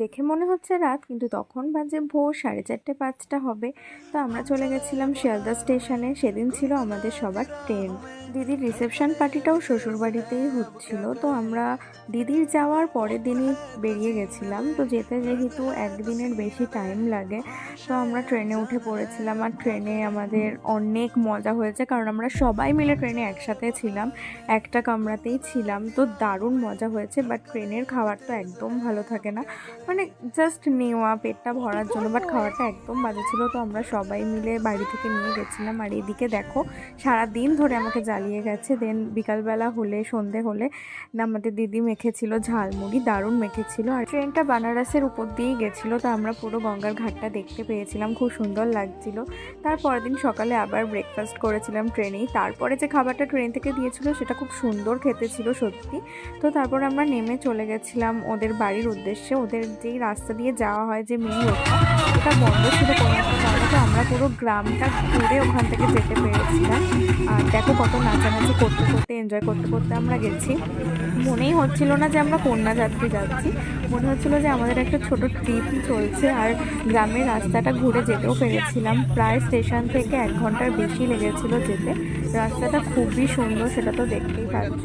দেখে মনে হচ্ছে রাত, কিন্তু তখন বাজে ভোর, সাড়ে চারটে পাঁচটা হবে। তো আমরা চলে গেছিলাম শিয়ালদা স্টেশনে। সেদিন ছিল আমাদের সবার ট্রেন। দিদির রিসেপশন পার্টিটাও শ্বশুরবাড়িতেই হচ্ছিল। তো আমরা দিদির যাওয়ার পরের দিনই বেরিয়ে গেছিলাম। তো যেতে যেহেতু একদিনের বেশি টাইম লাগে, তো আমরা ট্রেনে উঠে পড়েছিলাম। আর ট্রেনে আমাদের অনেক মজা হয়েছে, কারণ আমরা সবাই মিলে ট্রেনে একসাথে ছিলাম। একটা কামরাতেই ছিলাম। তো দারুণ মজা হয়েছে, বাট ট্রেনের খাবার তো একদম ভালো থাকে না। মানে জাস্ট নেওয়া, পেটটা ভরার জন্য বাট খাওয়াটা একদম বাজে ছিল। তো আমরা সবাই মিলে বাড়ি থেকে নিয়ে গেছিলাম। আর এদিকে দেখো সারা দিন ধরে আমাকে জ্বালিয়ে গেছে। দেন বিকালবেলা হলে, সন্ধে হলে না, আমাদের দিদি মেখেছিল ঝালমুড়ি দারুণ মেখেছিল। আর ট্রেনটা বানারসের উপর দিয়েই গেছিল, তো আমরা পুরো গঙ্গার ঘাটটা দেখতে পেয়েছিলাম। খুব সুন্দর লাগছিল। তারপরের দিন সকালে আবার ব্রেকফাস্ট করেছিলাম ট্রেনেই। তারপরে যে খাবারটা ট্রেন থেকে দিয়েছিল, সেটা খুব সুন্দর খেতে ছিল সত্যি। তো তারপর আমরা নেমে চলে গেছিলাম ওদের বাড়ির উদ্দেশ্যে। ওদের যেই রাস্তা দিয়ে যাওয়া হয় যে মেন রোডটা ওটা বন্ধ ছিল তো আমরা পুরো গ্রামটা ঘুরে ওখান থেকে যেতে পেরেছিলাম। আর দেখো কত নাচানাচি করতে করতে এনজয় করতে করতে আমরা গেছি। মনেই হচ্ছিল না যে আমরা কন্যা যাত্রী যাচ্ছি। মনে হচ্ছিল যে আমাদের একটা ছোট ট্রিপ চলছে, আর গ্রামের রাস্তাটা ঘুরে যেতেও পেরেছিলাম। প্রায় স্টেশন থেকে এক ঘণ্টার বেশি লেগেছিল যেতে। রাস্তাটা খুবই সুন্দর, সেটা তো দেখতেই পাচ্ছ।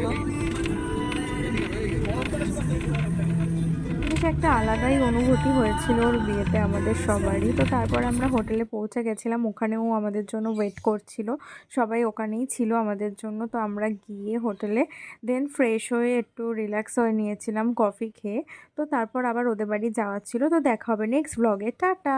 বেশ একটা আলাদাই অনুভূতি হয়েছিল ওর বিয়েতে আমাদের সবারই। তো তারপর আমরা হোটেলে পৌঁছে গেছিলাম, ওখানেও আমাদের জন্য ওয়েট করছিল। সবাই ওখানেই ছিল আমাদের জন্য। তো আমরা গিয়ে হোটেলে দেন ফ্রেশ হয়ে একটু রিল্যাক্স হয়ে নিয়েছিলাম কফি খেয়ে। তো তারপর আবার ওদের বাড়ি যাওয়ার ছিল। তো দেখা হবে নেক্সট ব্লগে টাটা!